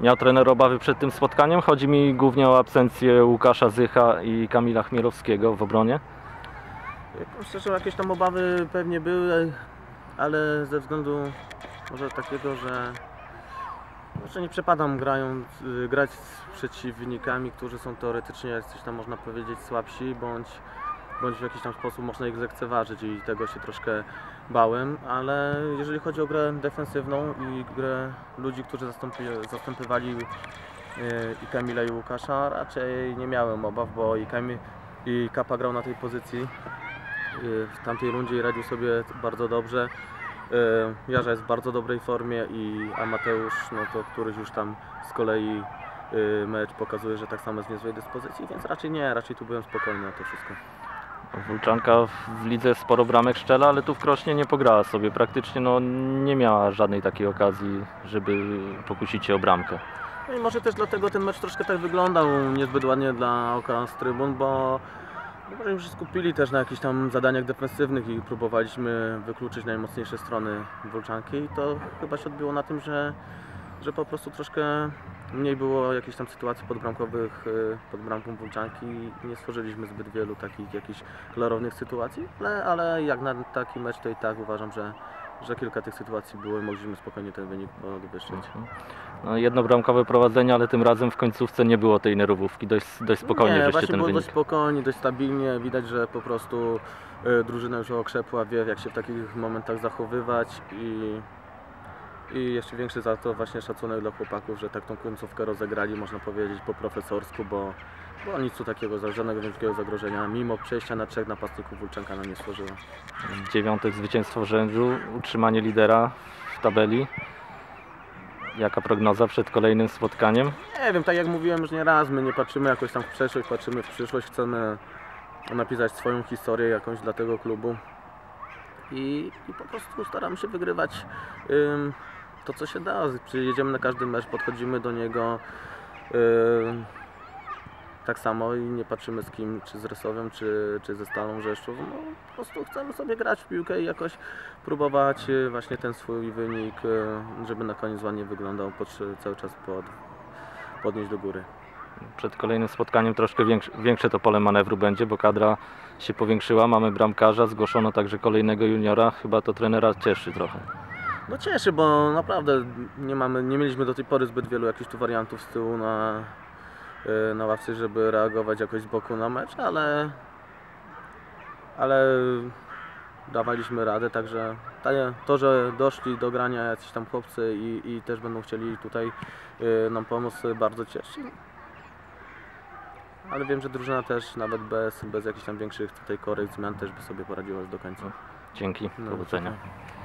Miał trener obawy przed tym spotkaniem? Chodzi mi głównie o absencję Łukasza Zycha i Kamila Chmielowskiego w obronie. Szczerze, jakieś tam obawy pewnie były, ale ze względu może takiego, że, że nie przepadam grając, y, grać z przeciwnikami, którzy są teoretycznie, coś tam można powiedzieć, słabsi, bądź, bądź w jakiś tam sposób można ich zlekceważyć i tego się troszkę bałem, ale jeżeli chodzi o grę defensywną i grę ludzi, którzy zastąpi, zastępywali y, i Kamila i Łukasza, raczej nie miałem obaw, bo i Kamil i Kapa grał na tej pozycji y, w tamtej rundzie i radził sobie bardzo dobrze. Y, Jarza jest w bardzo dobrej formie i a Mateusz, no to któryś już tam z kolei mecz pokazuje, że tak samo jest w niezłej dyspozycji, więc raczej nie, raczej tu byłem spokojny na to wszystko. Wólczanka w lidze sporo bramek szczela, ale tu w Krośnie nie pograła sobie. Praktycznie no, nie miała żadnej takiej okazji, żeby pokusić się o bramkę. No i może też dlatego ten mecz troszkę tak wyglądał niezbyt ładnie dla oka z trybun, bo może się skupili też na jakichś tam zadaniach defensywnych i próbowaliśmy wykluczyć najmocniejsze strony Wolczanki i to chyba się odbiło na tym, że, że po prostu troszkę mniej było jakichś tam sytuacji podbramkowych y, pod bramką Wolczanki i nie stworzyliśmy zbyt wielu takich jakichś klarownych sytuacji, ale, ale jak na taki mecz to i tak uważam, że, że kilka tych sytuacji było i mogliśmy spokojnie ten wynik podwyższyć. No, jednobramkowe prowadzenie, ale tym razem w końcówce nie było tej nerwówki. Dość, dość spokojnie nie, żeście ten było wynik. dość spokojnie, dość stabilnie. Widać, że po prostu y, drużyna już okrzepła, wie jak się w takich momentach zachowywać i, i jeszcze większy za to właśnie szacunek dla chłopaków, że tak tą końcówkę rozegrali, można powiedzieć, po profesorsku, bo, bo nic tu takiego, żadnego wielkiego zagrożenia, mimo przejścia na trzech napastników Wólczanka nam nie stworzyła. Dziewiąte zwycięstwo w rzędu, utrzymanie lidera w tabeli. Jaka prognoza przed kolejnym spotkaniem? Nie wiem, tak jak mówiłem już nie raz, my nie patrzymy jakoś tam w przeszłość, patrzymy w przyszłość, chcemy napisać swoją historię jakąś dla tego klubu i, i po prostu staramy się wygrywać ym, to, co się da. Przyjedziemy na każdy mecz, podchodzimy do niego ym, tak samo i nie patrzymy z kim, czy z Resowem, czy, czy ze Stalą Rzeszów. No, po prostu chcemy sobie grać w piłkę i jakoś próbować y, właśnie ten swój wynik, y, żeby na koniec ładnie wyglądał, pod, cały czas pod, podnieść do góry. Przed kolejnym spotkaniem troszkę większe to pole manewru będzie, bo kadra się powiększyła. Mamy bramkarza, zgłoszono także kolejnego juniora. Chyba to trenera cieszy trochę. No cieszy, bo naprawdę nie mamy, nie mieliśmy do tej pory zbyt wielu jakichś tu wariantów z tyłu na, y, na ławce, żeby reagować jakoś z boku na mecz, ale, ale dawaliśmy radę, także ta- to, że doszli do grania jacyś tam chłopcy i, i też będą chcieli tutaj y, nam pomóc, bardzo cieszy. Ale wiem, że drużyna też nawet bez, bez jakichś tam większych tutaj korekt, zmian też by sobie poradziła już do końca. Dzięki, No, powodzenia. dziękuję.